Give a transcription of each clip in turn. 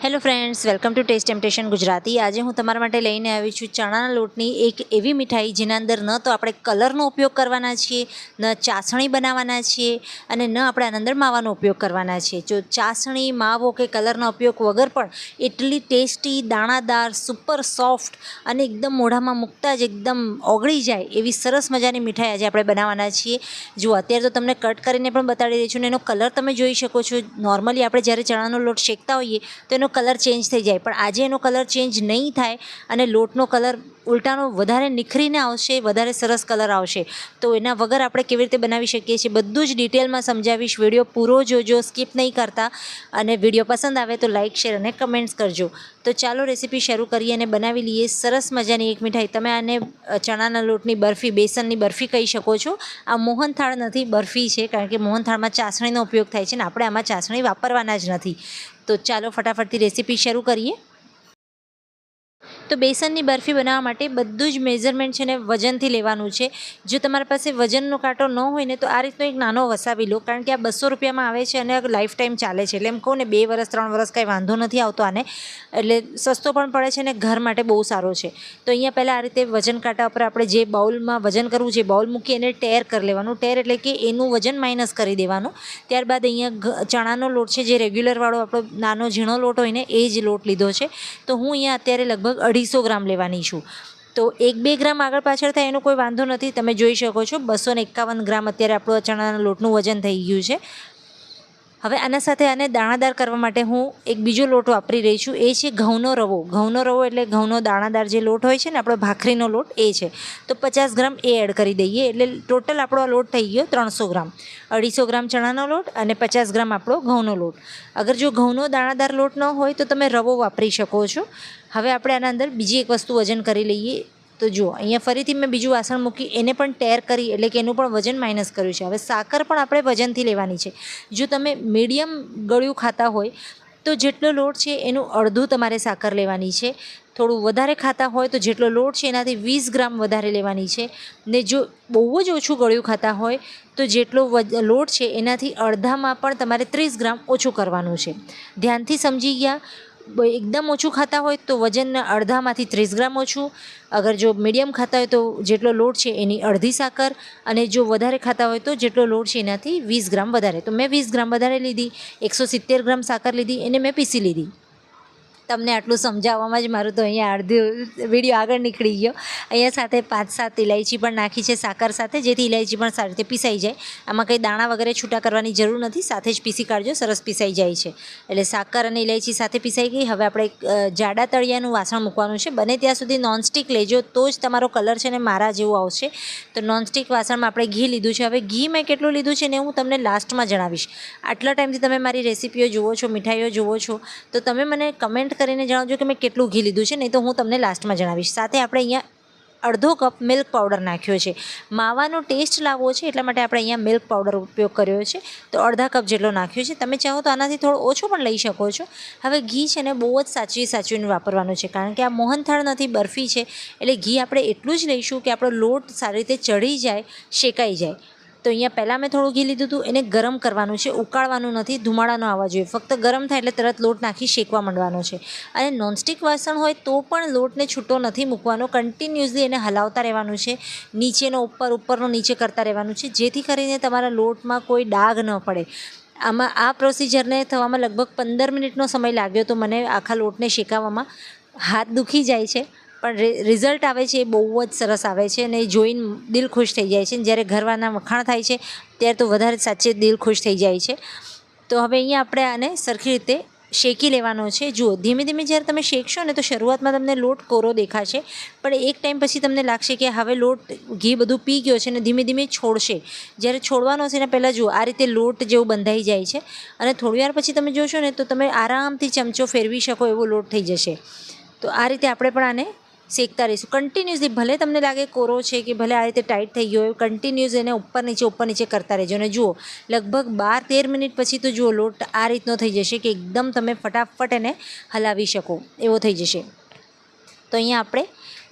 Hello friends welcome to taste temptation Gujarati આજે હું તમારા માટે લઈને આવી છું ચણાના લોટની એક એવી મીઠાઈ, જેના અંદર ન તો આપણે કલરનો ઉપયોગ કરવાના છીએ, ન ચાસણી બનાવવાના છીએ અને ન આપણે આના અંદર માવાનો ઉપયોગ કરવાના છીએ. જો ચાસણી, માવો કે કલરનો ઉપયોગ વગર પણ એટલી ટેસ્ટી, દાણાદાર સુપર સોફ્ટ અને એકદમ મોઢામાં મૂકતા જ એકદમ ઓગળી જાય એવી સરસ મજાની મીઠાઈ આજે આપણે બનાવવાના છીએ. જો અત્યારે તો તમને કટ કરીને પણ બતાડી રહી છું ને એનો કલર તમે જોઈ શકો છો. નોર્મલી આપણે જ્યારે ચણાનો લોટ શેકતા હોઈએ તો એનો કલર ચેન્જ થઈ જાય. પણ આજે એનો કલર ચેન્જ નહીં થાય અને લોટનો કલર ઉલટાનો વધારે નિખરીને આવશે, વધારે સરસ કલર આવશે. તો એના વગર આપણે કેવી રીતે બનાવી શકીએ છીએ? બધું જ ડિટેલમાં સમજાવીશ. વીડિયો પૂરો જોજો સ્કીપ નહીં કરતા. અને વીડિયો પસંદ આવે તો લાઇક શેર અને કમેન્ટ્સ કરજો. તો ચાલો રેસીપી શરૂ કરીએ અને બનાવી લઈએ. સરસ મજાની એક મીઠાઈ. તમે આને ચણાના લોટની બરફી, બેસનની બરફી કહી શકો છો. આ મોહનથાળ નથી, બરફી છે, કારણ કે મોહનથાળમાં ચાસણીનો ઉપયોગ થાય છે ને આપણે આમાં ચાસણી વાપરવાના જ નથી. તો ચાલો ફટાફટથી રેસીપી શરૂ કરીએ. તો બેસનની બરફી બનાવવા માટે બધું જ મેઝરમેન્ટ છે ને વજનથી લેવાનું છે. જો તમારી પાસે વજનનો કાંટો ન હોય ને તો આ રીતનો એક નાનો વસાવી લો. કારણ કે આ બસો રૂપિયામાં આવે છે અને લાઈફ ટાઈમ ચાલે છે. એટલે એમ કહું ને બે વર્ષ ત્રણ વર્ષ કાંઈ વાંધો નથી આવતો આને. એટલે સસ્તો પણ પડે છે ને ઘર માટે બહુ સારો છે. તો અહીંયા પહેલાં આ રીતે વજન કાંટા ઉપર આપણે જે બાઉલમાં વજન કરવું છે બાઉલ મૂકી એને ટેર કરી લેવાનું. ટેર એટલે કે એનું વજન માઇનસ કરી દેવાનું. ત્યારબાદ અહીંયા ચણાનો લોટ છે જે રેગ્યુલરવાળો આપણો નાનો ઝીણો લોટ હોય ને એ જ લોટ લીધો છે. તો હું અહીંયા અત્યારે લગભગ અઢીસો ગ્રામ લેવાની છું. તો એક બે ગ્રામ આગળ પાછળ થાય એનો કોઈ વાંધો નથી. તમે જોઈ શકો છો, બસો એકાવન ગ્રામ અત્યારે આપણું ચણાના લોટનું વજન થઈ ગયું છે. હવે આના સાથે આને દાણાદાર કરવા માટે હું એક બીજો લોટ વાપરી રહી છું. એ છે ઘઉંનો રવો. ઘઉંનો રવો એટલે ઘઉંનો દાણાદાર જે લોટ હોય છે ને, આપણો ભાખરીનો લોટ, એ છે. તો પચાસ ગ્રામ એ એડ કરી દઈએ. એટલે ટોટલ આપણો આ લોટ થઈ ગયો ત્રણસો ગ્રામ. અઢીસો ગ્રામ ચણાનો લોટ અને પચાસ ગ્રામ આપણો ઘઉંનો લોટ. અગર જો ઘઉંનો દાણાદાર લોટ ન હોય તો તમે રવો વાપરી શકો છો. હવે આપણે આના અંદર બીજી એક વસ્તુ વજન કરી લઈએ. તો જુઓ, અહીંયા ફરીથી મેં બીજું વાસણ મૂકી, એને પણ ટેર કરી, એટલે કે એનું પણ વજન માઇનસ કર્યું છે. હવે સાકર પણ આપણે વજનથી લેવાની છે. જો તમે મીડિયમ ગળ્યું ખાતા હોય, તો જેટલો લોટ છે એનું અડધું તમારે સાકર લેવાની છે. થોડું વધારે ખાતા હોય, તો જેટલો લોટ છે એનાથી વીસ ગ્રામ વધારે લેવાની છે. ને જો બહુ જ ઓછું ગળ્યું ખાતા હોય, તો જેટલો લોટ છે એનાથી અડધામાં પણ તમારે ત્રીસ ગ્રામ ઓછું કરવાનું છે. ધ્યાનથી સમજી ગયા? એકદમ ઓછું ખાતા હોય તો વજન અડધામાંથી ત્રીસ ગ્રામ ઓછું. અગર જો મીડિયમ ખાતા હોય તો જેટલો લોટ છે એની અડધી સાકર અને જો વધારે ખાતા હોય તો જેટલો લોટ છે એનાથી વીસ ગ્રામ વધારે. તો મેં વીસ ગ્રામ વધારે લીધી, એકસો સિત્તેર ગ્રામ સાકર લીધી, એને મેં પીસી લીધી. તમને આટલું સમજાવવામાં જ મારું તો અહીંયા અડધી વીડિયો આગળ નીકળી ગયો. અહીંયા સાથે પાંચ સાત ઇલાયચી પણ નાખી છે સાકર સાથે, જેથી ઇલાયચી પણ સારી રીતે પીસાઈ જાય. આમાં કંઈ દાણા વગેરે છૂટા કરવાની જરૂર નથી, સાથે જ પીસી કાઢજો, સરસ પીસાઈ જાય છે. એટલે સાકર અને ઇલાયચી સાથે પીસાઈ ગઈ. હવે આપણે જાડા તળિયાનું વાસણ મૂકવાનું છે. બને ત્યાં સુધી નોનસ્ટિક લેજો, તો જ તમારો કલર છે ને મારા જેવું આવશે. તો નોનસ્ટિક વાસણમાં આપણે ઘી લીધું છે. હવે ઘી મેં કેટલું લીધું છે ને હું તમને લાસ્ટમાં જણાવીશ. આટલા ટાઈમથી તમે મારી રેસીપીઓ જુઓ છો, મીઠાઈઓ જુઓ છો, તો તમે મને કમેન્ટ કરીને જણાવજો કે મેં કેટલું ઘી લીધું છે, નહીં તો હું તમને લાસ્ટમાં જણાવીશ. સાથે આપણે અહીંયા અડધો કપ મિલ્ક પાવડર નાખ્યો છે. માવાનો ટેસ્ટ લાવવો છે, એટલા માટે આપણે અહીંયા મિલ્ક પાવડર ઉપયોગ કર્યો છે. તો અડધા કપ જેટલો નાખ્યો છે. તમે ચાહો તો આનાથી થોડો ઓછો પણ લઈ શકો છો. હવે ઘી છે ને બહુ જ સાચવી સાચવીને વાપરવાનું છે, કારણ કે આ મોહનથાળ નથી, બરફી છે. એટલે ઘી આપણે એટલું જ લઈશું કે આપણો લોટ સારી રીતે ચડી જાય, શેકાઈ જાય. તો અહીંયા પહેલાં મેં થોડું ઘી લીધું હતું, એને ગરમ કરવાનું છે, ઉકાળવાનું નથી ધુમાડા ન આવવા જોઈએ ફક્ત ગરમ થાય એટલે તરત લોટ નાખી શેકવા માંડવાનો છે. અને નોનસ્ટિક વાસણ હોય તો પણ લોટને છૂટો નથી મૂકવાનો કન્ટિન્યુઅસલી એને હલાવતા રહેવાનું છે, નીચેનો, ઉપર, ઉપરનો, નીચે કરતા રહેવાનું છે, જેથી કરીને તમારા લોટમાં કોઈ ડાઘ ન પડે. આમાં, આ પ્રોસિજરને થવામાં લગભગ પંદર મિનિટનો સમય લાગ્યો તો મને આખા લોટને શેકાવવામાં હાથ દુખી જાય છે. પણ રિઝલ્ટ આવે છે એ બહુ જ સરસ આવે છે અને જોઈને દિલ ખુશ થઈ જાય છે અને જ્યારે ઘરવાના વખાણ થાય છે ત્યારે તો વધારે સાચે દિલ ખુશ થઈ જાય છે. તો હવે અહીંયા આપણે આને સરખી રીતે શેકી લેવાનો છે. જુઓ, ધીમે ધીમે જ્યારે તમે શેકશો ને તો શરૂઆતમાં તમને લોટ કોરો દેખાશે, પણ એક ટાઈમ પછી તમને લાગશે કે હવે લોટ ઘી બધું પી ગયો છે ને ધીમે ધીમે છોડશે. જ્યારે છોડવાનો છે ને પહેલાં જુઓ, આ રીતે લોટ જેવું બંધાઈ જાય છે અને થોડી વાર પછી તમે જોશો ને તો તમે આરામથી ચમચો ફેરવી શકો એવો લોટ થઈ જશે. તો આ રીતે આપણે પણ આને શેકતા રહીશું. કન્ટિન્યુઅસલી ભલે તમને લાગે કોરો છે કે ભલે આ રીતે ટાઈટ થઈ ગયો હોય કન્ટિન્યુઅસ એને ઉપર નીચે ઉપર નીચે કરતા રહેજો. અને જુઓ, લગભગ બાર તેર મિનિટ પછી તો જુઓ, લોટ આ રીતનો થઈ જશે કે એકદમ તમે ફટાફટ એને હલાવી શકો. એવો થઈ જશે. તો અહીંયા આપણે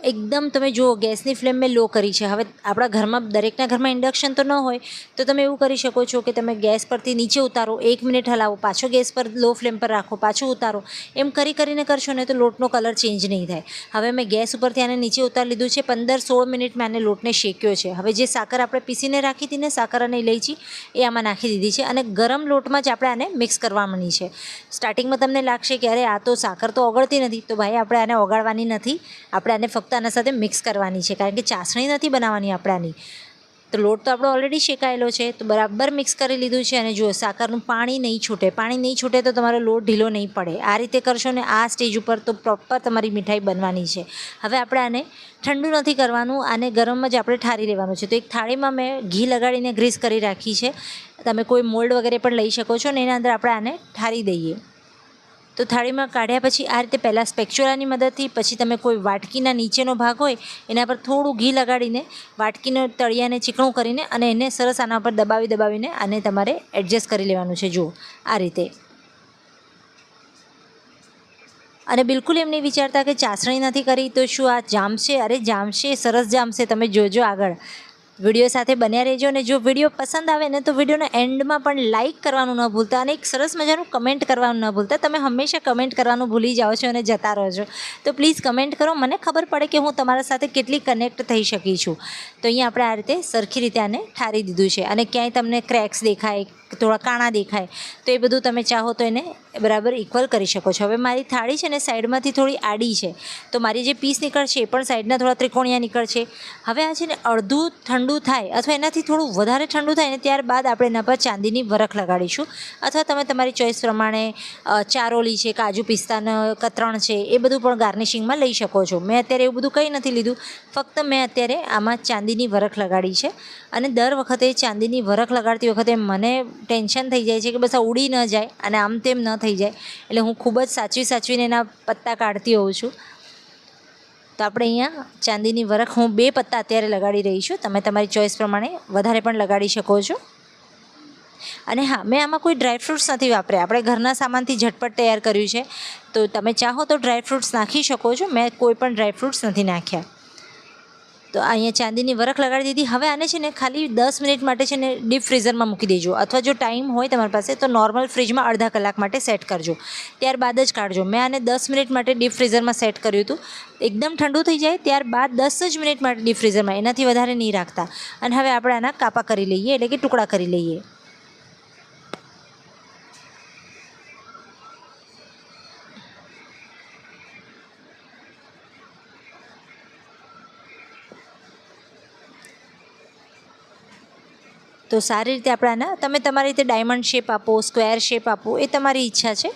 એકદમ તમે જુઓ, ગેસની ફ્લેમ મેં લો કરી છે. હવે આપણા ઘરમાં, દરેકના ઘરમાં ઇન્ડક્શન તો ન હોય, તો તમે એવું કરી શકો છો કે તમે ગેસ પરથી નીચે ઉતારો, એક મિનિટ હલાવો, પાછો ગેસ પર, લો ફ્લેમ પર રાખો, પાછો ઉતારો. એમ કરી કરીને કરશો ને તો લોટનો કલર ચેન્જ નહીં થાય. હવે મેં ગેસ ઉપરથી આને નીચે ઉતારી લીધું છે. પંદર સોળ મિનિટ મેં આને લોટને શેક્યો છે. હવે જે સાકર આપણે પીસીને રાખી હતી ને, સાકર અને ઇલાયચી એ આમાં નાખી દીધી છે અને ગરમ લોટમાં જ આપણે આને મિક્સ કરવાની છે. સ્ટાર્ટિંગમાં તમને લાગશે કે અરે આ તો સાકર તો ઓગળતી નથી. તો ભાઈ, આપણે આને ઓગાળવાની નથી. આપણે આને ફક્ત આના સાથે મિક્સ કરવાની છે. કારણ કે ચાસણી નથી બનાવવાની આપણે આની તો લોટ તો આપણો ઓલરેડી શેકાયેલો છે. તો બરાબર મિક્સ કરી લીધું છે અને જુઓ સાકરનું પાણી નહીં છૂટે, પાણી નહીં છૂટે તો તમારો લોટ ઢીલો નહીં પડે. આ રીતે કરશો ને આ સ્ટેજ ઉપર તો પ્રોપર તમારી મીઠાઈ બનવાની છે. હવે આપણે આને ઠંડુ નથી કરવાનું, આને ગરમ જ આપણે ઠારી લેવાનું છે. તો એક થાળીમાં મેં ઘી લગાડીને ગ્રીસ કરી રાખી છે. તમે કોઈ મોલ્ડ વગેરે પણ લઈ શકો છો ને એના અંદર આપણે આને ઠારી દઈએ. તો થાળીમાં કાઢ્યા પછી આ રીતે પહેલાં સ્પેક્ચ્યુલાની મદદથી, પછી તમે કોઈ વાટકીના નીચેનો ભાગ હોય, એના પર થોડું ઘી લગાડીને, વાટકીનો તળિયાને ચીકણું કરીને અને એને સરસ આના પર દબાવી દબાવીને આને તમારે એડજસ્ટ કરી લેવાનું છે. જુઓ, આ રીતે. અને બિલકુલ એમ નહીં વિચારતા કે ચાસણી નથી કરી તો શું આ જામશે? અરે, જામશે, સરસ જામશે. તમે જોજો આગળ. વીડિયો સાથે બન્યા રહેજો અને જો વીડિયો પસંદ આવે ને તો વિડીયોના એન્ડમાં પણ લાઇક કરવાનું ન ભૂલતા અને એક સરસ મજાનું કમેન્ટ કરવાનું ન ભૂલતા. તમે હંમેશા કમેન્ટ કરવાનું ભૂલી જાઓ છો અને જતા રહો છો તો પ્લીઝ કમેન્ટ કરો. મને ખબર પડે કે હું તમારા સાથે કેટલી કનેક્ટ થઈ શકી છું. તો અહીંયા આપણે આ રીતે સરખી રીતે આને ઠારી દીધું છે. અને ક્યાંય તમને ક્રેક્સ દેખાય, થોડા કાણા દેખાય, તો એ બધું તમે ચાહો તો એને બરાબર ઇક્વલ કરી શકો છો. હવે મારી થાળી છે ને સાઈડમાંથી થોડી આડી છે. તો મારી જે પીસ નીકળશે એ પણ સાઈડના થોડા ત્રિકોણિયા નીકળશે. હવે આ છે ને અડધું ઠંડુ થાય અથવા એનાથી થોડું વધારે ઠંડુ થાય ને ત્યારબાદ આપણે એના પર ચાંદીની વરખ લગાડીશું. અથવા તમે તમારી ચોઈસ પ્રમાણે ચારોલી છે, કાજુ પિસ્તાનો, કતરણ છે, એ બધું પણ ગાર્નિશિંગમાં લઈ શકો છો. મેં અત્યારે એવું બધું કંઈ નથી લીધું. ફક્ત મેં અત્યારે આમાં ચાંદીની વરખ લગાડી છે. અને દર વખતે ચાંદીની વરખ લગાડતી વખતે મને ટેન્શન થઈ જાય છે કે બસ ઉડી ન જાય અને આમ તેમ ન થઈ જાય. એટલે હું ખૂબ જ સાચવી સાચવીને એના પત્તા કાઢતી હોઉં છું. તો આપણે અહીંયા ચાંદીની વરખ હું બે પત્તા અત્યારે લગાડી રહી છું. તમે તમારી ચોઈસ પ્રમાણે વધારે પણ લગાડી શકો છો. અને હા, મેં આમાં કોઈ ડ્રાયફ્રૂટ્સ નથી વાપર્યા. આપણે ઘરના સામાનથી ઝટપટ તૈયાર કર્યું છે. તો તમે ચાહો તો ડ્રાયફ્રૂટ્સ નાખી શકો છો. મેં કોઈ પણ ડ્રાયફ્રૂટ્સ નથી નાખ્યા. તો અહીંયા ચાંદીની વરખ લગાડી દીધી. હવે આને છે ને ખાલી દસ મિનિટ માટે છે ને ડીપ ફ્રીઝરમાં મૂકી દેજો. અથવા જો ટાઈમ હોય તમારી પાસે, તો નોર્મલ ફ્રીજમાં અડધા કલાક માટે સેટ કરજો. ત્યારબાદ જ કાઢજો. મેં આને દસ મિનિટ માટે ડીપ ફ્રીઝરમાં સેટ કર્યું હતું. એકદમ ઠંડુ થઈ જાય, ત્યારબાદ દસ જ મિનિટ માટે ડીપ ફ્રીઝરમાં એનાથી વધારે નહીં રાખતા. અને હવે આપણે આના કાપા કરી લઈએ, એટલે કે ટુકડા કરી લઈએ. તો સારી રીતે આપણાના, તમે તમારી રીતે ડાયમંડ શેપ આપો સ્ક્વેર શેપ આપો, એ તમારી ઈચ્છા છે.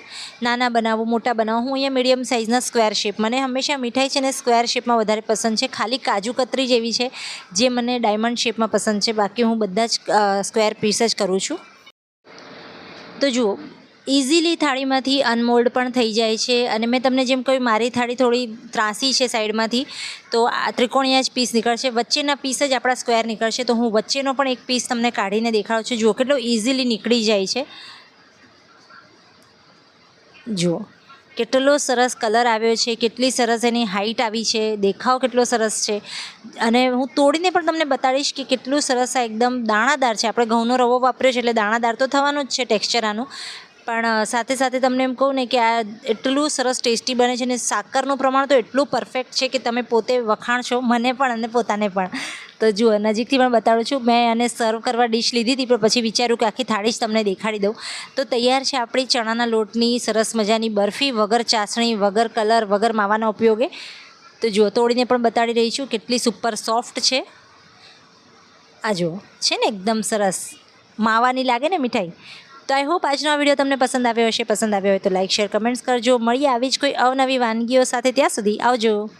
નાના બનાવો, મોટા બનાવો, હું અહીંયા મીડિયમ સાઇઝના સ્ક્વેર શેપ મને હંમેશા મીઠાઈ છે ને સ્ક્વેર શેપમાં વધારે પસંદ છે. ખાલી કાજુ કતરી જેવી છે, જે મને ડાયમંડ શેપમાં પસંદ છે. બાકી હું બધા જ સ્ક્વેર પીસ જ કરું છું. તો જુઓ ઇઝીલી થાળીમાંથી અનમોલ્ડ પણ થઈ જાય છે. અને મેં તમને જેમ કહ્યું, મારી થાળી થોડી ત્રાસી છે સાઈડમાંથી. તો આ ત્રિકોણિયા જ પીસ નીકળશે. વચ્ચેના પીસ જ આપણા સ્ક્વેર નીકળશે. તો હું વચ્ચેનો પણ એક પીસ તમને કાઢીને દેખાડું છું. જુઓ, કેટલો ઇઝીલી નીકળી જાય છે. જુઓ, કેટલો સરસ કલર આવ્યો છે. કેટલી સરસ એની હાઈટ આવી છે. દેખાવ કેટલો સરસ છે. અને હું તોડીને પણ તમને બતાડીશ કે કેટલું સરસ આ એકદમ દાણાદાર છે. આપણે ઘઉંનો રવો વાપર્યો છે એટલે દાણાદાર તો થવાનું જ છે ટેક્સચર આનું. પણ સાથે સાથે તમને એમ કહું ને કે આ એટલું સરસ ટેસ્ટી બને છે ને સાકરનું પ્રમાણ તો એટલું પરફેક્ટ છે કે તમે પોતે વખાણશો મને પણ અને પોતાને પણ. તો જુઓ, નજીકથી પણ બતાડું છું. મેં આને સર્વ કરવા ડીશ લીધી હતી, પણ પછી વિચાર્યું કે આખી થાળી જ તમને દેખાડી દઉં. તો તૈયાર છે આપણી ચણાના લોટની સરસ મજાની બરફી, વગર ચાસણી, વગર કલર વગર માવાના ઉપયોગે. તો જુઓ, તોડીને પણ બતાડી રહી છું કેટલી સુપર સોફ્ટ છે. આ જુઓ, છે ને એકદમ સરસ. માવાની લાગે ને મીઠાઈ? તો આઈ હોપ આજનો આ વીડિયો તમને પસંદ આવ્યો હશે. પસંદ આવ્યો હોય તો લાઇક શેર કમેન્ટ્સ કરજો. મળીએ આવી જ કોઈ અવનવી વાનગીઓ સાથે. ત્યાં સુધી આવજો.